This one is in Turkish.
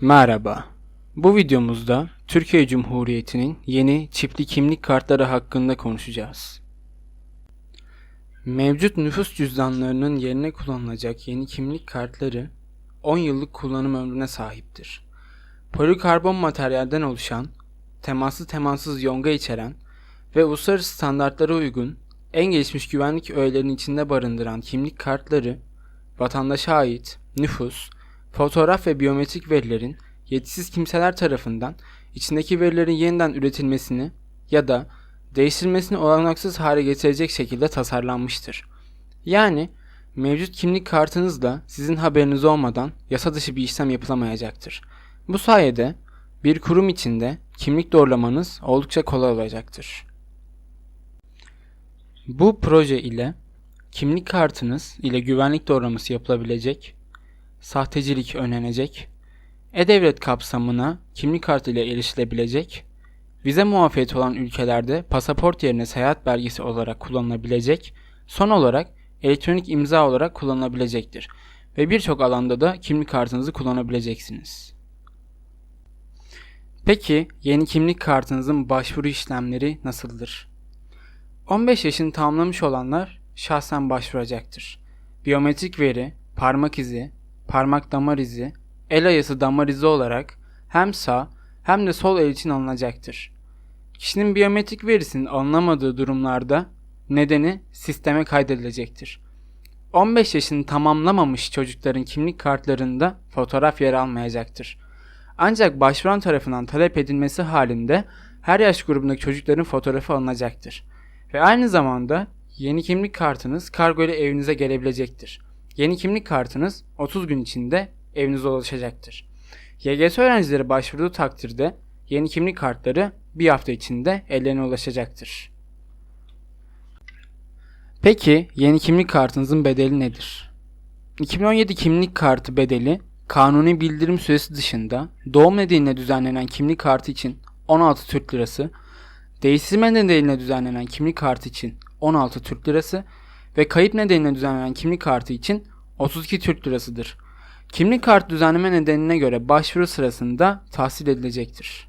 Merhaba. Bu videomuzda Türkiye Cumhuriyeti'nin yeni çipli kimlik kartları hakkında konuşacağız. Mevcut nüfus cüzdanlarının yerine kullanılacak yeni kimlik kartları 10 yıllık kullanım ömrüne sahiptir. Polikarbon materyalden oluşan, temaslı temassız yonga içeren ve uluslararası standartlara uygun en gelişmiş güvenlik öğelerinin içinde barındıran kimlik kartları, vatandaşa ait nüfus, fotoğraf ve biyometrik verilerin yetkisiz kimseler tarafından içindeki verilerin yeniden üretilmesini ya da değiştirilmesini olanaksız hale getirecek şekilde tasarlanmıştır. Yani mevcut kimlik kartınızla sizin haberiniz olmadan yasa dışı bir işlem yapılamayacaktır. Bu sayede bir kurum içinde kimlik doğrulamanız oldukça kolay olacaktır. Bu proje ile kimlik kartınız ile güvenlik doğrulaması yapılabilecek, sahtecilik önlenecek, e-devlet kapsamına kimlik kartı ile erişilebilecek, vize muafiyeti olan ülkelerde pasaport yerine seyahat belgesi olarak kullanılabilecek, son olarak elektronik imza olarak kullanılabilecektir ve birçok alanda da kimlik kartınızı kullanabileceksiniz. Peki yeni kimlik kartınızın başvuru işlemleri nasıldır? 15 yaşını tamamlamış olanlar şahsen başvuracaktır. Biyometrik veri, parmak izi, parmak damar izi, el ayası damar izi olarak hem sağ hem de sol el için alınacaktır. Kişinin biyometrik verisinin alınamadığı durumlarda nedeni sisteme kaydedilecektir. 15 yaşını tamamlamamış çocukların kimlik kartlarında fotoğraf yer almayacaktır. Ancak başvuran tarafından talep edilmesi halinde her yaş grubundaki çocukların fotoğrafı alınacaktır. Ve aynı zamanda yeni kimlik kartınız kargo ile evinize gelebilecektir. Yeni kimlik kartınız 30 gün içinde evinize ulaşacaktır. YGS öğrencileri başvurduğu takdirde yeni kimlik kartları bir hafta içinde ellerine ulaşacaktır. Peki yeni kimlik kartınızın bedeli nedir? 2017 kimlik kartı bedeli kanuni bildirim süresi dışında doğum nedeniyle düzenlenen kimlik kartı için 16 Türk Lirası, değiştirme nedeniyle düzenlenen kimlik kartı için 16 Türk Lirası ve kayıp nedeniyle düzenlenen kimlik kartı için 32 Türk Lirasıdır. Kimlik kartı düzenleme nedenine göre başvuru sırasında tahsil edilecektir.